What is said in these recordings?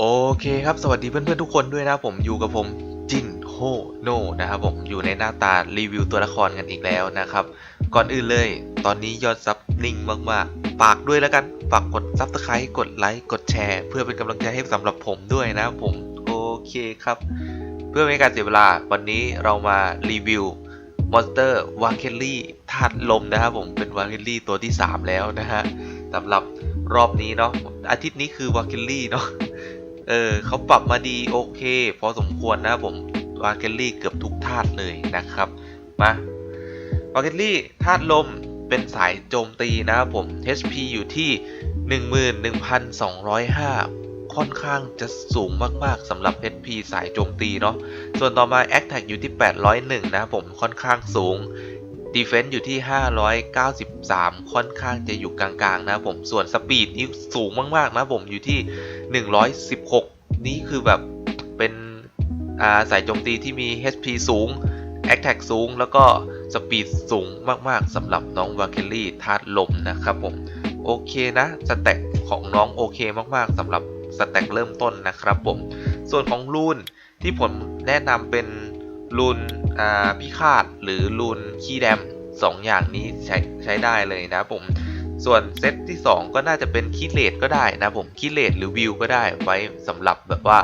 โอเคครับ สวัสดีเพื่อนๆทุกคนด้วยนะผมอยู่กับผมจินโฮโนนะครับผมอยู่ในหน้าตารีวิวตัวละครกันอีกแล้วนะครับ ก่อนอื่นเลย ตอนนี้ยอดซับนิ่งมากๆฝากด้วยแล้วกันฝากกดซับสไครต์กดไลค์กดแชร์เพื่อเป็นกำลังใจให้สำหรับผมด้วยนะผมโอเคครับ เพื่อไม่ให้การเสียเวลาวันนี้เรามารีวิวมอนสเตอร์วาเคลลี่ธาตุลมนะครับผมเป็นวาเคลลี่ตัวที่ 3 แล้วนะฮะสำหรับรอบนี้เนาะอาทิตย์นี้คือวาเคลลี่เนาะ เออเขาปรับมาดีโอเค พอสมควรนะผมวาเกลลี่เกือบทุกธาตุเลยนะครับมาวาเกลลี่ธาตุลมเป็นสายโจมตีนะครับผม HP อยู่ที่ 11,205 ค่อนข้างจะสูงมากๆสำหรับ HP สายโจมตีเนาะส่วนต่อมา Attack อยู่ที่ 801 นะครับผมค่อนข้างสูง Defense อยู่ที่ 593 ค่อนข้างจะอยู่กลางๆ นะผม ส่วน Speed นี่สูงมากๆ นะผมอยู่ที่ 116 นี่คือแบบเป็นาสายโจมตีที่มี HP สูง Attack สูง แล้วก็ Speed สูงมากๆสำหรับน้องวาเคลลี่ธาตุลมนะครับผม โอเคนะ สแต็กของน้องโอเคมากๆสำหรับสแต็กเริ่มต้นนะครับผม ส่วนของรูนที่ผมแนะนำเป็น รูนอ่าพิฆาตหรือรูนขี้แดมสองอย่างนี้ใช้ใช้ได้เลยนะผมส่วนเซตที่ 2 ก็น่าจะเป็นคิเลตก็ได้นะผมคิเลตหรือวิวก็ได้ไว้สำหรับแบบว่า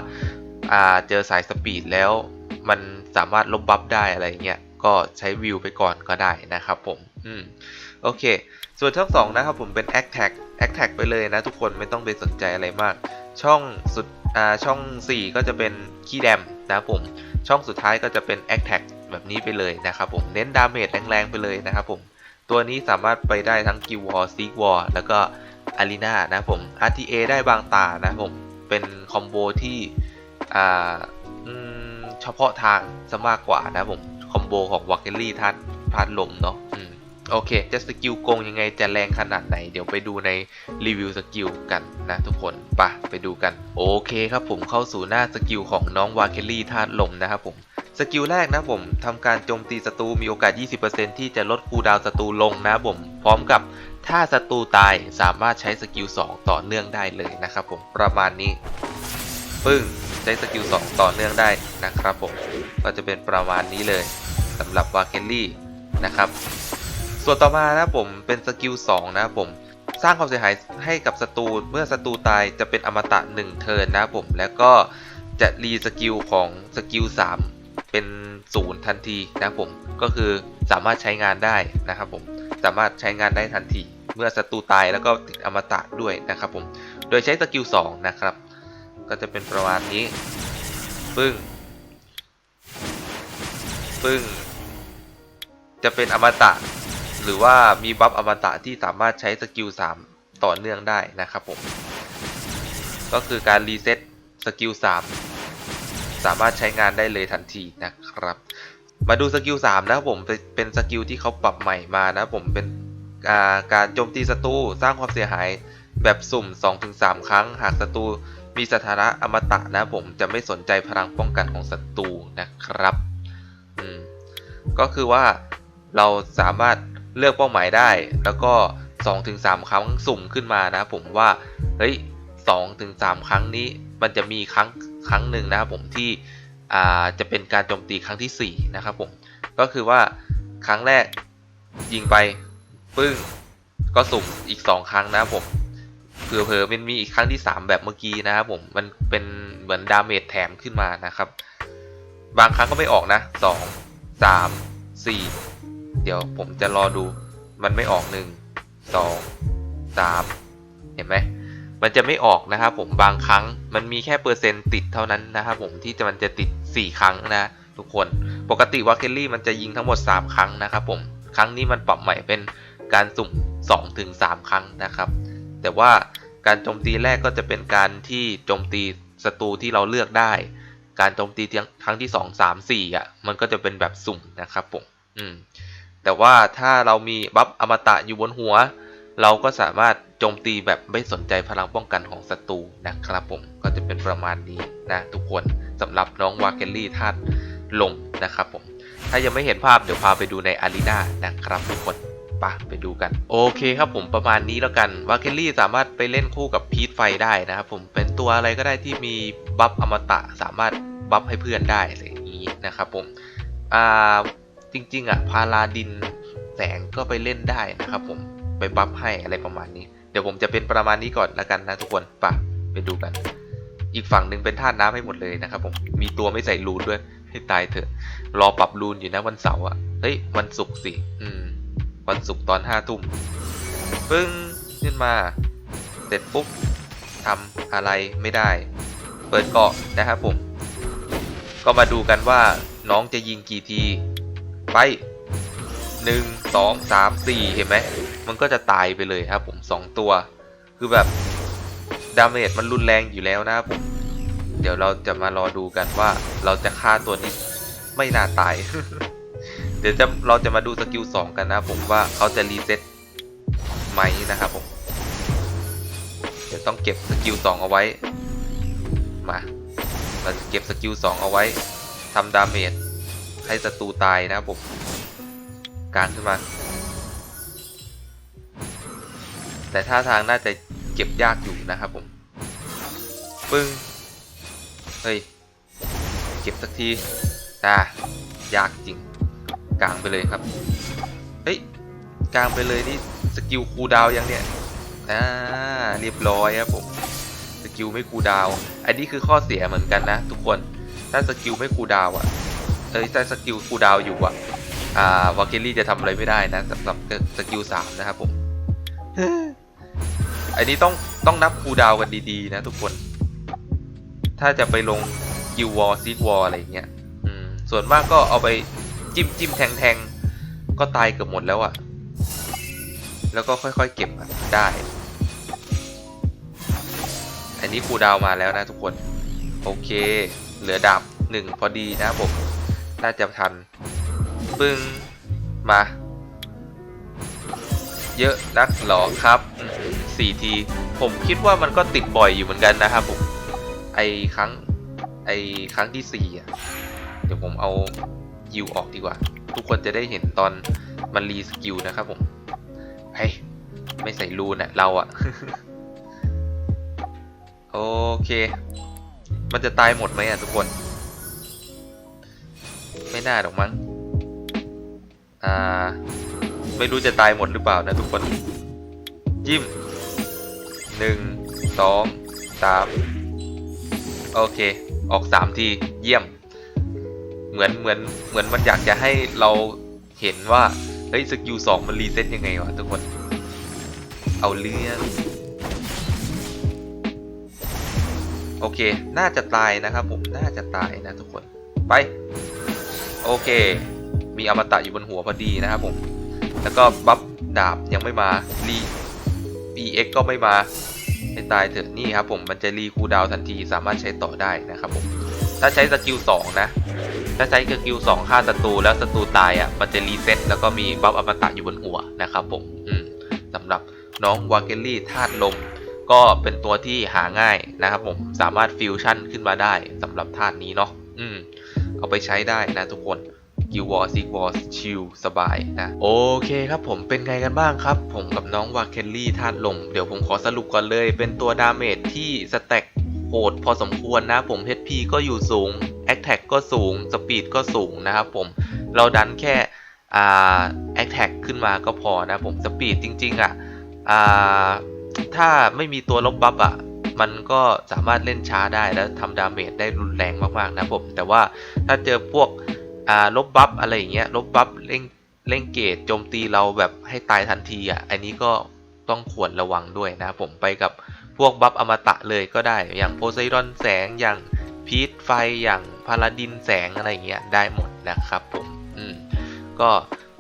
อ่าเจอสายสปีดแล้ว มันสามารถลบบัฟได้อะไรเงี้ยก็ใช้วิวไปก่อนก็ได้นะครับผมอืมโอเค ส่วนช่องสองนะครับผมเป็น a c t a g a c t a g ไปเลยนะทุกคนไม่ต้องไปสนใจอะไรมาก ช่องสุด อ่าช่อง 4 ก็จะเป็นขี้แดมนะครับผมช่องสุดท้ายก็จะเป็น a c t a g แบบนี้ไปเลยนะครับผมเน้นดาเมจแรงๆไปเลยนะครับผมตัวนี้สามารถไปได้ทั้งกิววอร์ซีกวอร์แล้วก็อารีนานะผม RTA ได้บางตานะผมเป็นคอมโบที่อ่าเฉพาะทางซะมากกว่านะผมคอมโบของวาเกลลี่ท่านพานลมเนาะ โอเค จะสกิลโกงยังไงจะแรงขนาดไหน เดี๋ยวไปดูในรีวิวสกิลกันนะทุกคนปะไปดูกัน โอเคครับผมเข้าสู่หน้าสกิลของน้องวาเคลลี่ธาตุลมนะครับผมสกิลแรกนะผมทำการโจมตีศัตรูมีโอกาส 20%ที่จะลดคูดาวศัตรูลงนะผม พร้อมกับถ้าศัตรูตายสามารถใช้สกิล2 ต่อเนื่องได้เลยนะครับผมประมาณนี้ ปึ้งใช้สกิล2 ต่อเนื่องได้นะครับผม ก็จะเป็นประมาณนี้เลยสำหรับวาเคลลี่นะครับ ส่วนต่อมานะผมเป็นสกิล2นะผมสร้างความเสียหายให้กับศัตรูเมื่อศัตรูตายจะเป็นอมตะ1เทิร์นนะผมแล้วก็จะรีสกิลของสกิล3เป็นศูนย์ทันทีนะผมก็คือสามารถใช้งานได้นะครับผมสามารถใช้งานได้ทันที เมื่อศัตรูตายแล้วก็ติดอมตะด้วยนะครับผมโดยใช้สกิล2นะครับก็จะเป็นประมาณนี้ปึ้งปึ้งจะเป็นอมตะ หรือว่ามีบัฟอมตะที่สามารถใช้สกิล3ต่อเนื่องได้นะครับผม ก็คือการรีเซ็ตสกิล3สามารถใช้งานได้เลยทันทีนะครับ มาดูสกิล3นะครับผมเป็นสกิลที่เขาปรับใหม่มานะผมเป็นาการโจมตีศัตรูสร้างความเสียหายแบบสุ่ม 2-3 ครั้ง หากศัตรูมีสถานะอมตะนะผมจะไม่สนใจพลังป้องกันของศัตรูนะครับ ก็คือว่าเราสามารถ เลือกเป้าหมายได้ แล้วก็ 2-3 ครั้งสุ่มขึ้นมานะผมว่าเฮ้ย2-3ครั้งนี้มันจะมีครั้งครั้งหนึ่งนะครับผมที่อ่าจะเป็นการโจมตีครั้งที่4นะครับผมก็คือว่าครั้งแรกยิงไปปึ้งก็สุ่มอีก 2 ครั้งนะครับผมเผื่อๆมันมีอีกครั้งที่ 3 แบบเมื่อกี้นะครับผมมันเป็นเหมือนดาเมจแถมขึ้นมานะครับ บางครั้งก็ไม่ออกนะ 2 3 4 เดี๋ยวผมจะรอดูมันไม่ออก1 2 3เห็นไหมมันจะไม่ออกนะครับผมบางครั้งมันมีแค่เปอร์เซ็นต์ติดเท่านั้นนะครับผมที่จะมันจะติด 4 ครั้งนะทุกคนปกติวาเคลลี่มันจะยิงทั้งหมด 3 ครั้งนะครับผมครั้งนี้มันปรับใหม่เป็นการสุ่ม2-3ครั้งนะครับ แต่ว่าการโจมตีแรกก็จะเป็นการที่โจมตีศัตรูที่เราเลือกได้ การโจมตีครั้งที่ 2 3 4อะมันก็จะเป็นแบบสุ่มนะครับผมอืม แต่ว่าถ้าเรามีบัฟอมตะอยู่บนหัว เราก็สามารถโจมตีแบบไม่สนใจพลังป้องกันของศัตรูนะครับผมก็จะเป็นประมาณนี้นะทุกคนสำหรับน้องวาเกลลี่ธาตุลมนะครับผมถ้ายังไม่เห็นภาพเดี๋ยวพาไปดูในอารีนานะครับทุกคนปะไปดูกัน โอเคครับผมประมาณนี้แล้วกันวาเคลลี่สามารถไปเล่นคู่กับพีทไฟได้นะครับผมเป็นตัวอะไรก็ได้ที่มีบัฟอมตะสามารถบัฟให้เพื่อนได้อะไรอย่างนี้นะครับผมอ่า จริง ๆ อะ พาลาดินแสงก็ไปเล่นได้นะครับผมไปบัฟให้อะไรประมาณนี้ เดี๋ยวผมจะเป็นประมาณนี้ก่อนแล้วกันนะทุกคนปะไปดูกัน อีกฝั่งหนึ่งเป็นธาตุน้ำให้หมดเลยนะครับผมมีตัวไม่ใส่รูนด้วยให้ตายเถอะ รอปรับรูนอยู่นะวันเสาร์อะเฮ้ยวันศุกร์สิอืม วันศุกร์ตอนห้าทุ่มปึ้งขึ้นมา เสร็จปุ๊บทำอะไรไม่ได้ เปิดเกาะนะครับผม ก็มาดูกันว่าน้องจะยิงกี่ที ไปหนึ่งสองสามสี่เห็นไหมมันก็จะตายไปเลยครับผมสองตัว คือแบบดาเมจมันรุนแรงอยู่แล้วนะครับผมเดี๋ยวเราจะมารอดูกันว่าเราจะฆ่าตัวนี้ไม่น่าตาย เดี๋ยวจะเราจะมาดูสกิล2กันนะผมว่าเขาจะรีเซ็ตไหมนะครับผม เดี๋ยวต้องเก็บสกิล2เอาไว้ มา เราจะเก็บสกิล2เอาไว้ทำดาเมจ ให้ศัตรูตายนะครับผมกางขึ้นมา แต่ท่าทางน่าจะเก็บยากอยู่นะครับผม ปึ้ง เฮ้ย เก็บสักทีอ่ายากจริง กลางไปเลยครับ เฮ้ย กลางไปเลยนี่สกิลคูดาวยังเนี่ยอ่าเรียบร้อยครับผม สกิลไม่คูดาว อันนี้คือข้อเสียเหมือนกันนะทุกคน ถ้าสกิลไม่คูดาวน์อะ เอ้ยถ้สกิลคูดาวอยู่อะ อ่าวาเกลลี่จะทำอะไรไม่ได้นะสำหรับสกิลสามนะครับผมอันนี้ต้องต้องนับคูดาวกันดีๆ นะทุกคน ถ้าจะไปลงกิลวอลซิกวอลอะไรเงี้ยส่วนมากก็เอาไปจิ้มจิ้มแทงแทงก็ตายเกือบหมดแล้วอะ่ะ แล้วก็ค่อยๆเก็บได้ อันนี้คูดาวมาแล้วนะทุกคน โอเค เหลือดาบหนึ่งพอดีนะผม น่าจะทัน ปึ้ง มา เยอะนักหรอครับสี่ที ผมคิดว่ามันก็ติดบ่อยอยู่เหมือนกันนะครับผม ไอครั้ง ไอครั้งที่สี่อะ เดี๋ยวผมเอายิวออกดีกว่า ทุกคนจะได้เห็นตอนมันรีสกิลนะครับผมเฮ้ยไม่ใส่รูนอะเราอะโอเค มันจะตายหมดไหมอะทุกคน ไม่น่าหรอกมั้ง อ่า ไม่รู้จะตายหมดหรือเปล่านะทุกคน จิ้มหนึ่งสองสามโอเค ออกสามทีเยี่ยม เหมือนเหมือนเหมือนมันอยากจะให้เราเห็นว่า เฮ้ยสกิลสองมันรีเซ็ตยังไงวะทุกคน เอาเรื่องโอเค น่าจะตายนะครับผม น่าจะตายนะทุกคน ไป โอเค มีอมตะอยู่บนหัวพอดีนะครับผม แล้วก็บัฟดาบยังไม่มารี EX ก็ไม่มาให้ตายเถอะนี่ครับผมมันจะรีคูดาวทันทีสามารถใช้ต่อได้นะครับผมถ้าใช้สกิล2นะ ถ้าใช้สกิล2ฆ่าศัตรูแล้วศัตรูตายอะมันจะรีเซ็ตแล้วก็มีบัฟอมตะอยู่บนหัวนะครับผมอืมสำหรับน้องวาเกลลี่ธาตุลมก็เป็นตัวที่หาง่ายนะครับผมสามารถฟิวชั่นขึ้นมาได้สำหรับธาตุนี้เนาะอืม เอาไปใช้ได้นะทุกคนกิววอร์ซิกวอร์ชิลสบายนะ โอเคครับผมเป็นไงกันบ้างครับ ผมกับน้องวาเคลลี่ธาตุลม เดี๋ยวผมขอสรุปก่อนเลย เป็นตัวดาเมจที่สแต็กโหดพอสมควรนะ ผม HP ก็อยู่สูง a t t a c k ก็สูงสปีดก็สูงนะครับผมเราดันแค่อ่า a t t a c k ขึ้นมาก็พอนะผมสปีดจริง ๆ อะอ่าถ้าไม่มีตัวลบบัฟอะ มันก็สามารถเล่นช้าได้แล้วทำดาเมจได้รุนแรงมากๆนะผม แต่ว่าถ้าเจอพวกอ่าลบบัฟอะไรอย่างเงี้ยลบบัฟเร่งเร่งเกตโจมตีเราแบบให้ตายทันทีอะอันนี้ก็ต้องควรระวังด้วยนะผมไปกับพวกบัฟอมตะเลยก็ได้อย่างโพไซดอนแสงอย่างพีทไฟอย่างพาลาดินแสงอะไรอย่างเงี้ยได้หมดนะครับผม อืม ก็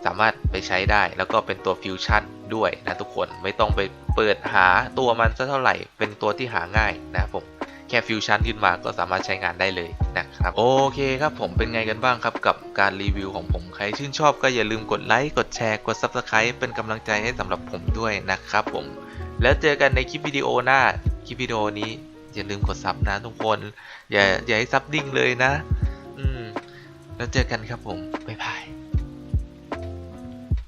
สามารถไปใช้ได้แล้วก็เป็นตัวฟิวชั่น ด้วยนะทุกคนไม่ต้องไปเปิดหาตัวมันซะเท่าไหร่ เป็นตัวที่หาง่ายนะครับผมแค่ฟิวชั่นขึ้นมาก็สามารถใช้งานได้เลยนะครับโอเคครับผมเป็นไงกันบ้างครับกับการรีวิวของผมใครชื่นชอบก็อย่าลืมกดไลค์กดแชร์กด Subscribe เป็นกำลังใจให้สำหรับผมด้วยนะครับผม แล้วเจอกันในคลิปวิดีโอหน้าคลิปวิดีโอนี้อย่าลืมกดซับนะทุกคน อย่าอย่าให้ซับดิ้งเลยนะ อืม แล้วเจอกันครับผม บ๊ายบาย